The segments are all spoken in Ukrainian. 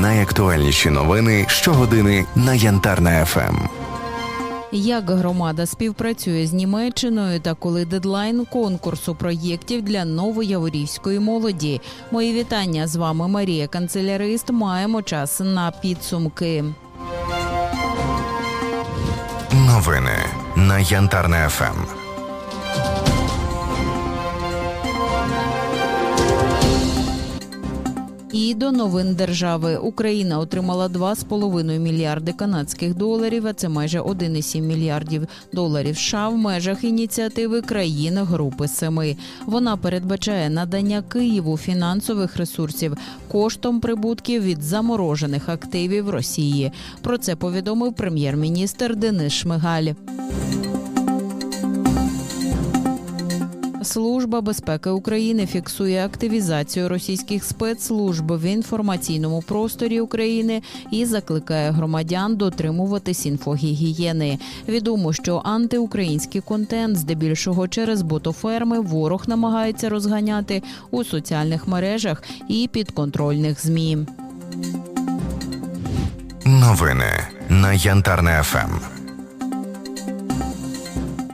Найактуальніші новини щогодини на Янтарна ФМ. Як громада співпрацює з Німеччиною та коли дедлайн конкурсу проєктів для новояворівської молоді? Мої вітання з вами Марія Канцелярист. Маємо час на підсумки. Новини на Янтарна ФМ. І до новин держави Україна отримала 2,5 мільярди канадських доларів. А це майже 1,7 мільярдів доларів США в межах ініціативи країн Групи Семи. Вона передбачає надання Києву фінансових ресурсів коштом прибутків від заморожених активів Росії. Про це повідомив прем'єр-міністр Денис Шмигаль. Служба безпеки України фіксує активізацію російських спецслужб в інформаційному просторі України і закликає громадян дотримуватись інфогігієни. Відомо, що антиукраїнський контент, здебільшого через ботоферми, ворог намагається розганяти у соціальних мережах і підконтрольних змі. Новини на Янтарна ФМ.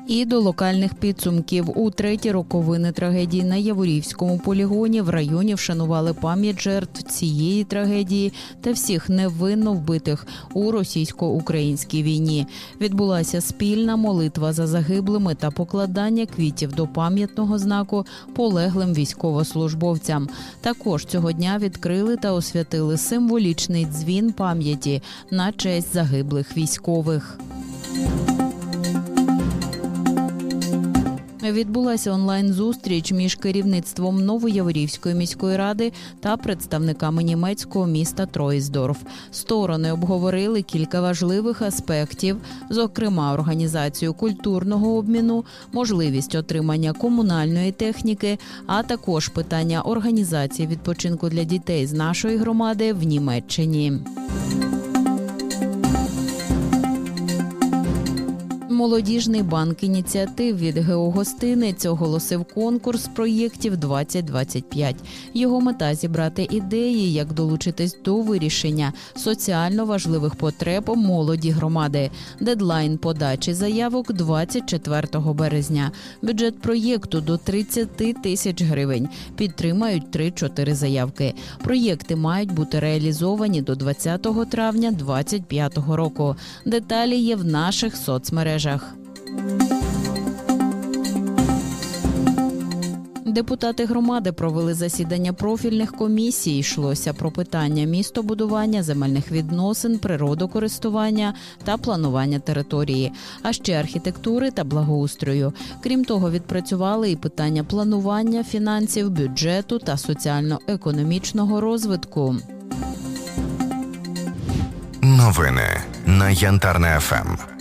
І до локальних підсумків у треті роковини трагедії на Яворівському полігоні в районі вшанували пам'ять жертв цієї трагедії та всіх невинно вбитих у російсько-українській війні. Відбулася спільна молитва за загиблими та покладання квітів до пам'ятного знаку полеглим військовослужбовцям. Також цього дня відкрили та освятили символічний дзвін пам'яті на честь загиблих військових. Відбулася онлайн-зустріч між керівництвом Новояворівської міської ради та представниками німецького міста Тройсдорф. Сторони обговорили кілька важливих аспектів, зокрема організацію культурного обміну, можливість отримання комунальної техніки, а також питання організації відпочинку для дітей з нашої громади в Німеччині. Молодіжний банк ініціатив від Геогостинець оголосив конкурс проєктів 2025. Його мета зібрати ідеї, як долучитись до вирішення соціально важливих потреб молоді громади. Дедлайн подачі заявок 24 березня. Бюджет проєкту до 30 тисяч гривень. Підтримають 3-4 заявки. Проєкти мають бути реалізовані до 20 травня 2025 року. Деталі є в наших соцмережах. Депутати громади провели засідання профільних комісій. Йшлося про питання містобудування, земельних відносин, природокористування та планування території, а ще архітектури та благоустрою. Крім того, відпрацювали і питання планування фінансів, бюджету та соціально-економічного розвитку. Новини на Янтарна ФМ.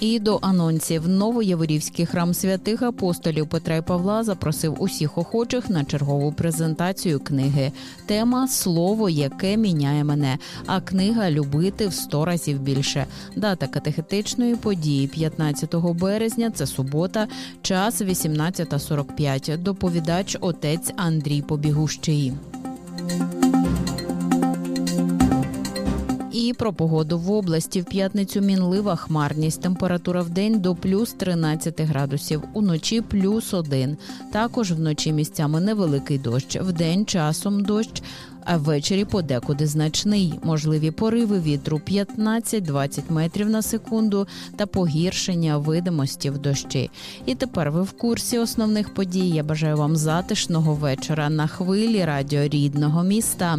І до анонсів Новояворівський храм святих апостолів Петра і Павла запросив усіх охочих на чергову презентацію книги. Тема Слово, яке міняє мене. А книга Любити в сто разів більше. Дата катехетичної події 15 березня. Це субота, час 18.45. Доповідач отець Андрій Побігущий. І про погоду в області в п'ятницю мінлива хмарність. Температура в день до плюс 13 градусів, уночі плюс 1. Також вночі місцями невеликий дощ. Вдень часом дощ. А ввечері подекуди значний. Можливі пориви вітру 15-20 метрів на секунду та погіршення видимості в дощі. І тепер ви в курсі основних подій. Я бажаю вам затишного вечора на хвилі радіо рідного міста.